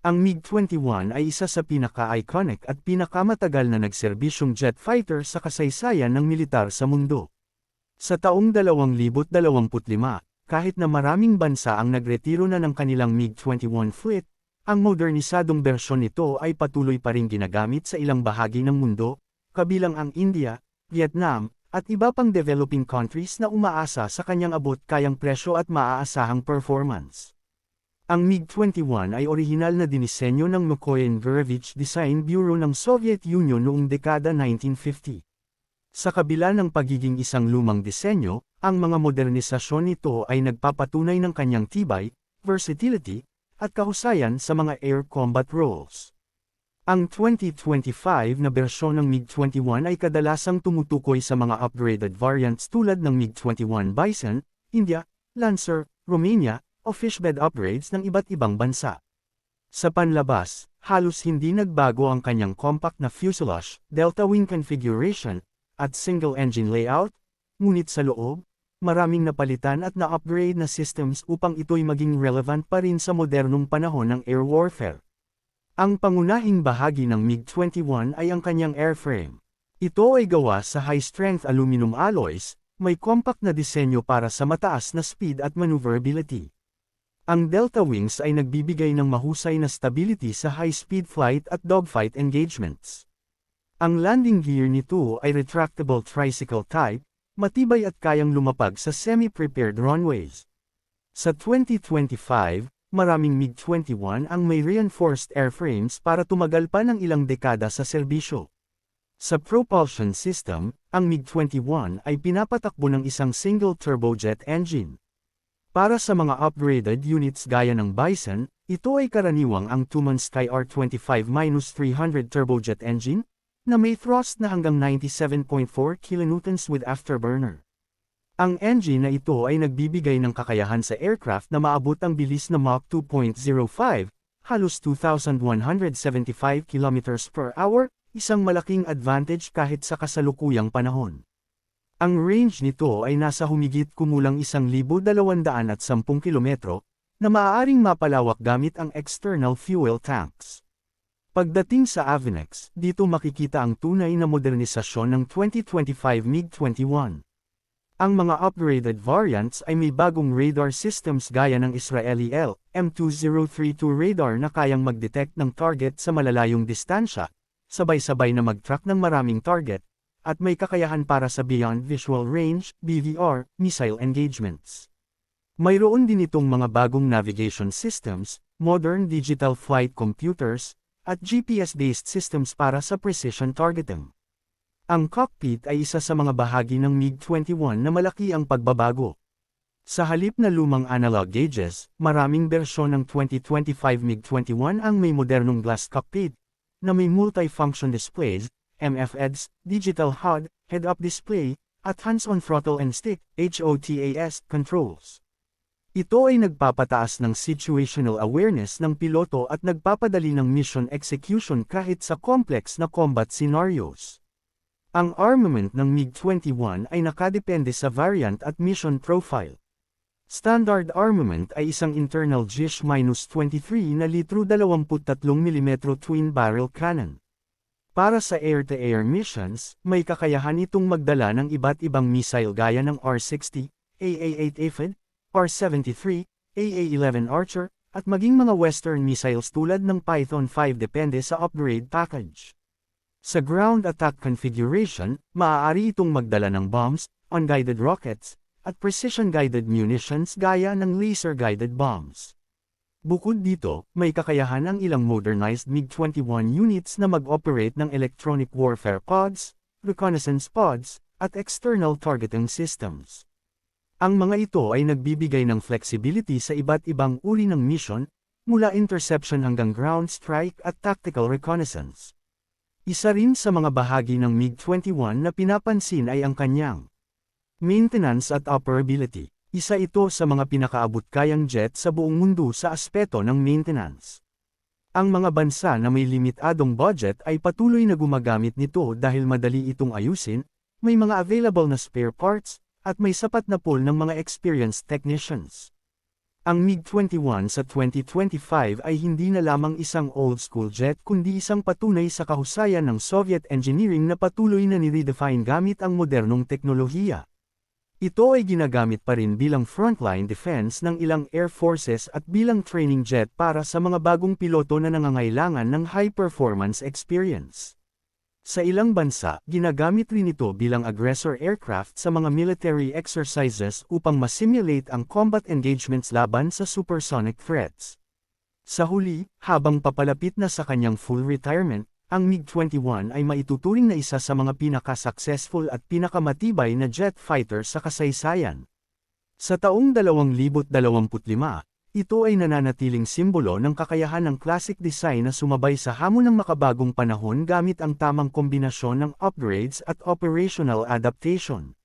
Ang MiG-21 ay isa sa pinaka-iconic at pinakamatagal na nagserbisyong jet fighter sa kasaysayan ng militar sa mundo. Sa taong 2025, kahit na maraming bansa ang nagretiro na ng kanilang MiG-21 fleet, ang modernisadong bersyon nito ay patuloy pa rin ginagamit sa ilang bahagi ng mundo, kabilang ang India, Vietnam, at iba pang developing countries na umaasa sa kanyang abot kayang presyo at maaasahang performance. Ang MiG-21 ay orihinal na dinisenyo ng Mikoyan Gurevich Design Bureau ng Soviet Union noong dekada 1950. Sa kabila ng pagiging isang lumang disenyo, ang mga modernisasyon nito ay nagpapatunay ng kanyang tibay, versatility, at kahusayan sa mga air combat roles. Ang 2025 na bersyon ng MiG-21 ay kadalasang tumutukoy sa mga upgraded variants tulad ng MiG-21 Bison, India, Lancer, Romania, o fishbed upgrades ng iba't ibang bansa. Sa panlabas, halos hindi nagbago ang kanyang compact na fuselage, delta wing configuration, at single engine layout, ngunit sa loob, maraming napalitan at na-upgrade na systems upang ito'y maging relevant pa rin sa modernong panahon ng air warfare. Ang pangunahing bahagi ng MiG-21 ay ang kanyang airframe. Ito ay gawa sa high-strength aluminum alloys, may compact na disenyo para sa mataas na speed at maneuverability. Ang Delta Wings ay nagbibigay ng mahusay na stability sa high-speed flight at dogfight engagements. Ang landing gear nito ay retractable tricycle type, matibay at kayang lumapag sa semi-prepared runways. Sa 2025, maraming MiG-21 ang may reinforced airframes para tumagal pa ng ilang dekada sa serbisyo. Sa propulsion system, ang MiG-21 ay pinapatakbo ng isang single turbojet engine. Para sa mga upgraded units gaya ng Bison, ito ay karaniwang ang Tuman Sky R25-300 turbojet engine, na may thrust na hanggang 97.4 kN with afterburner. Ang engine na ito ay nagbibigay ng kakayahan sa aircraft na maabot ang bilis na Mach 2.05, halos 2,175 km per hour, isang malaking advantage kahit sa kasalukuyang panahon. Ang range nito ay nasa humigit kumulang 1,210 kilometro, na maaaring mapalawak gamit ang external fuel tanks. Pagdating sa Avenex, dito makikita ang tunay na modernisasyon ng 2025 MiG-21. Ang mga upgraded variants ay may bagong radar systems gaya ng Israeli L-M2032 radar na kayang mag-detect ng target sa malalayong distansya, sabay-sabay na mag-track ng maraming target, at may kakayahan para sa Beyond Visual Range, BVR, missile engagements. Mayroon din itong mga bagong navigation systems, modern digital flight computers, at GPS-based systems para sa precision targeting. Ang cockpit ay isa sa mga bahagi ng MiG-21 na malaki ang pagbabago. Sa halip na lumang analog gauges, maraming bersyon ng 2025 MiG-21 ang may modernong glass cockpit, na may multi-function displays, MFEDs, digital HUD, head-up display, at hands-on throttle and stick, HOTAS, controls. Ito ay nagpapataas ng situational awareness ng piloto at nagpapadali ng mission execution kahit sa complex na combat scenarios. Ang armament ng MiG-21 ay nakadepende sa variant at mission profile. Standard armament ay isang internal JISH-23 na litro 23 mm twin-barrel cannon. Para sa air-to-air -air missions, may kakayahan itong magdala ng iba't ibang missile gaya ng R-60, AA-8 Aphid, R-73, AA-11 Archer, at maging mga Western missiles tulad ng Python 5 depende sa upgrade package. Sa ground attack configuration, maaari itong magdala ng bombs, unguided rockets, at precision-guided munitions gaya ng laser-guided bombs. Bukod dito, may kakayahan ang ilang modernized MiG-21 units na mag-operate ng electronic warfare pods, reconnaissance pods, at external targeting systems. Ang mga ito ay nagbibigay ng flexibility sa iba't ibang uri ng mission, mula interception hanggang ground strike at tactical reconnaissance. Isa rin sa mga bahagi ng MiG-21 na pinapansin ay ang kanyang maintenance at operability. Isa ito sa mga pinakaabot-kayang jet sa buong mundo sa aspeto ng maintenance. Ang mga bansa na may limitadong budget ay patuloy na gumagamit nito dahil madali itong ayusin, may mga available na spare parts, at may sapat na pool ng mga experienced technicians. Ang MiG-21 sa 2025 ay hindi na lamang isang old-school jet kundi isang patunay sa kahusayan ng Soviet engineering na patuloy na nire-define gamit ang modernong teknolohiya. Ito ay ginagamit pa rin bilang frontline defense ng ilang air forces at bilang training jet para sa mga bagong piloto na nangangailangan ng high-performance experience. Sa ilang bansa, ginagamit rin ito bilang aggressor aircraft sa mga military exercises upang masimulate ang combat engagements laban sa supersonic threats. Sa huli, habang papalapit na sa kanyang full retirement, ang MiG-21 ay maituturing na isa sa mga pinaka-successful at pinakamatibay na jet fighter sa kasaysayan. Sa taong 2025, ito ay nananatiling simbolo ng kakayahan ng classic design na sumabay sa hamon ng makabagong panahon gamit ang tamang kombinasyon ng upgrades at operational adaptation.